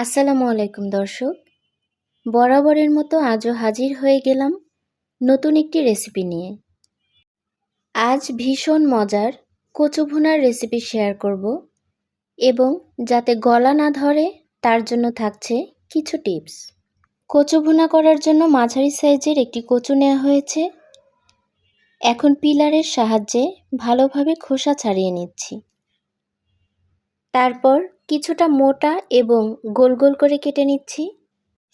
আসসালামু আলাইকুম, দর্শক। বরাবরের মতো আজও হাজির হয়ে গেলাম নতুন একটি রেসিপি নিয়ে। আজ ভীষণ মজার কচু ভুনার রেসিপি শেয়ার করব এবং যাতে গলা না ধরে, তার জন্য থাকছে কিছু টিপস। কচু ভুনা করার জন্য মাঝারি সাইজের একটি কচু নেওয়া হয়েছে। এখন পিলারের সাহায্যে ভালোভাবে খোসা ছাড়িয়ে নিচ্ছি। তারপর কিছুটা মোটা এবং গোল গোল করে কেটে নিচ্ছি।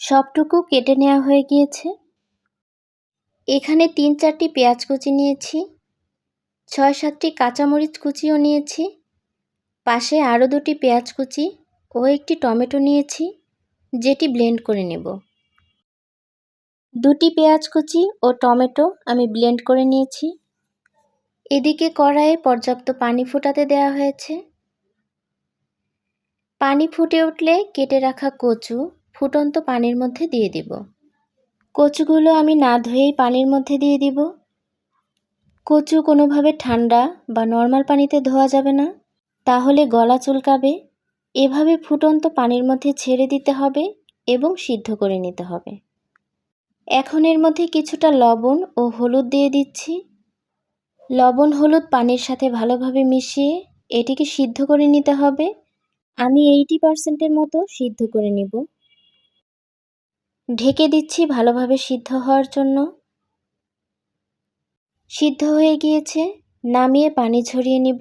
সবটুকু কেটে নেওয়া হয়ে গিয়েছে। এখানে তিন চারটি পেঁয়াজ কুচি নিয়েছি, ছয় সাতটি কাঁচামরিচ কুচিও নিয়েছি, পাশে আরও দুটি পেঁয়াজ কুচি ও একটি টমেটো নিয়েছি, যেটি ব্লেন্ড করে নেব। দুটি পেঁয়াজ কুচি ও টমেটো আমি ব্লেন্ড করে নিয়েছি। এদিকে কড়াইয়ে পর্যাপ্ত পানি ফোটাতে দেওয়া হয়েছে। পানি ফুটে উঠলে কেটে রাখা কচু ফুটন্ত পানির মধ্যে দিয়ে দিব। কচুগুলো আমি না ধুয়েই পানির মধ্যে দিয়ে দিব। কচু কোনোভাবে ঠান্ডা বা নর্মাল পানিতে ধোয়া যাবে না, তাহলে গলা চুলকাবে। এভাবে ফুটন্ত পানির মধ্যে ছেড়ে দিতে হবে এবং সিদ্ধ করে নিতে হবে। এখন এর মধ্যে কিছুটা লবণ ও হলুদ দিয়ে দিচ্ছি। লবণ হলুদ পানির সাথে ভালোভাবে মিশিয়ে এটিকে সিদ্ধ করে নিতে হবে। আমি এইটি পার্সেন্টের মতো সিদ্ধ করে নিব। ঢেকে দিচ্ছি ভালোভাবে সিদ্ধ হওয়ার জন্য। সিদ্ধ হয়ে গিয়েছে, নামিয়ে পানি ঝরিয়ে নিব।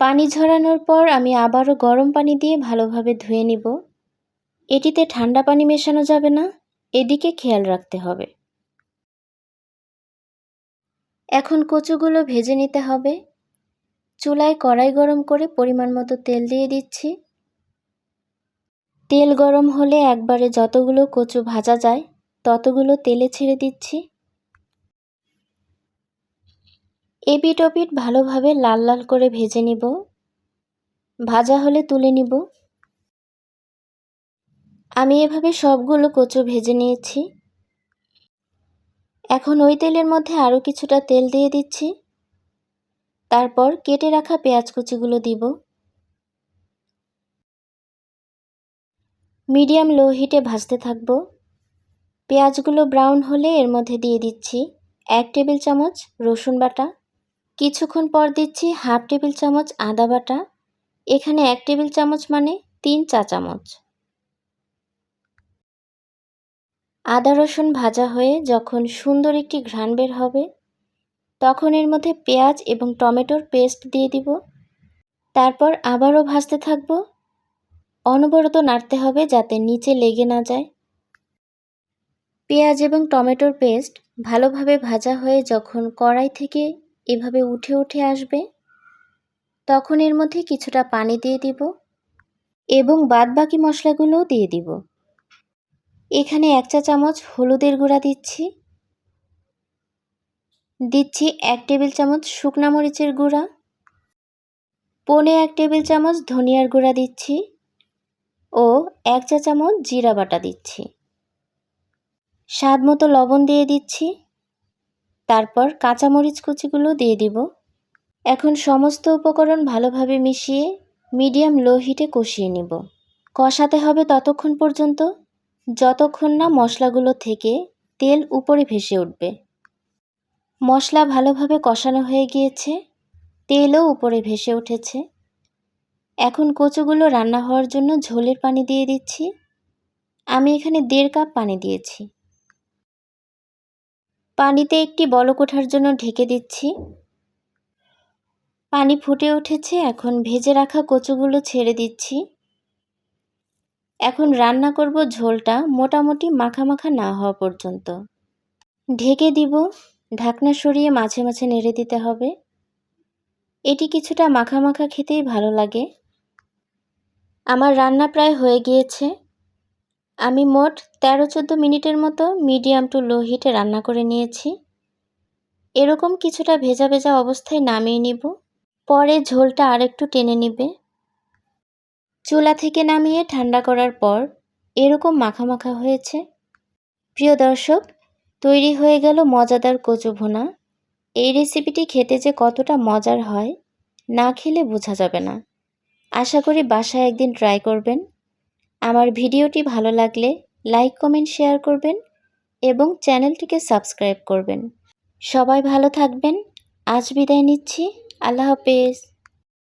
পানি ঝরানোর পর আমি আবারও গরম পানি দিয়ে ভালোভাবে ধুয়ে নিব। এটিতে ঠান্ডা পানি মেশানো যাবে না, এদিকে খেয়াল রাখতে হবে। এখন কচুগুলো ভেজে নিতে হবে। চুলায় কড়াই গরম করে পরিমাণ মতো তেল দিয়ে দিচ্ছি। তেল গরম হলে একবারে যতগুলো কচু ভাজা যায়, ততগুলো তেলে ছেড়ে দিচ্ছি। এপিট ওপিট ভালোভাবে লাল লাল করে ভেজে নিব। ভাজা হলে তুলে নিব। আমি এভাবে সবগুলো কচু ভেজে নিয়েছি। এখন ওই তেলের মধ্যে আরও কিছুটা তেল দিয়ে দিচ্ছি। তারপর কেটে রাখা পেঁয়াজ কুচিগুলো দিব। মিডিয়াম লো হিটে ভাজতে থাকব। পেঁয়াজগুলো ব্রাউন হলে এর মধ্যে দিয়ে দিচ্ছি এক টেবিল চামচ রসুন বাটা। কিছুক্ষণ পর দিচ্ছি হাফ টেবিল চামচ আদা বাটা। এখানে এক টেবিল চামচ মানে তিন চা চামচ। আদা রসুন ভাজা হয়ে যখন সুন্দর একটি ঘ্রাণ বের হবে, তখন এর মধ্যে পেঁয়াজ এবং টমেটোর পেস্ট দিয়ে দিব। তারপর আবারও ভাজতে থাকব অনবরত নাড়তে হবে যাতে নিচে লেগে না যায়। পেঁয়াজ এবং টমেটোর পেস্ট ভালোভাবে ভাজা হয়ে যখন কড়াই থেকে এভাবে উঠে উঠে আসবে, তখন এর মধ্যে কিছুটা পানি দিয়ে দিব এবং বাদ বাকি মশলাগুলোও দিয়ে দিব। এখানে এক চা চামচ হলুদের গুঁড়া দিচ্ছি। দিচ্ছি এক টেবিল চামচ শুকনা মরিচের গুঁড়া। পনে এক টেবিল চামচ ধনিয়ার গুঁড়া দিচ্ছি। ও এক চা চামচ জিরা বাটা দিচ্ছি। স্বাদ মতো লবণ দিয়ে দিচ্ছি। তারপর কাঁচামরিচ কুচিগুলো দিয়ে দিব। এখন সমস্ত উপকরণ ভালোভাবে মিশিয়ে মিডিয়াম লো হিটে কষিয়ে নিব। কষাতে হবে ততক্ষণ পর্যন্ত, যতক্ষণ না মশলাগুলো থেকে তেল উপরে ভেসে উঠবে। মশলা ভালোভাবে কষানো হয়ে গিয়েছে, তেলও উপরে ভেসে উঠেছে। এখন কচুগুলো রান্না হওয়ার জন্য ঝোলের পানি দিয়ে দিচ্ছি। আমি এখানে দেড় কাপ পানি দিয়েছি। পানিতে একটি বলক ওঠার জন্য ঢেকে দিচ্ছি। পানি ফুটে উঠেছে, এখন ভেজে রাখা কচুগুলো ছেড়ে দিচ্ছি। এখন রান্না করব ঝোলটা মোটামুটি মাখা মাখা না হওয়া পর্যন্ত। ঢেকে দিব, ঢাকনা সরিয়ে মাঝে মাঝে নেড়ে দিতে হবে। এটি কিছুটা মাখা মাখা খেতেই ভালো লাগে। আমার রান্না প্রায় হয়ে গিয়েছে। আমি মোট তেরো চোদ্দ মিনিটের মতো মিডিয়াম টু লো হিটে রান্না করে নিয়েছি। এরকম কিছুটা ভেজা ভেজা অবস্থায় নামিয়ে নিব। পরে ঝোলটা আরেকটু টেনে নিবে। চুলা থেকে নামিয়ে ঠান্ডা করার পর এরকম মাখা মাখা হয়েছে। প্রিয় দর্শক, তৈরি হয়ে গেল মজাদার কচু ভুনা। এই রেসিপিটি খেতে যে কতটা মজার হয়, না খেলে বোঝা যাবে না। আশা করি বাসায় একদিন ট্রাই করবেন। আমার ভিডিওটি ভালো লাগলে লাইক কমেন্ট শেয়ার করবেন এবং চ্যানেলটিকে সাবস্ক্রাইব করবেন। সবাই ভালো থাকবেন। আজ বিদায় নিচ্ছি। আল্লাহ হাফেজ।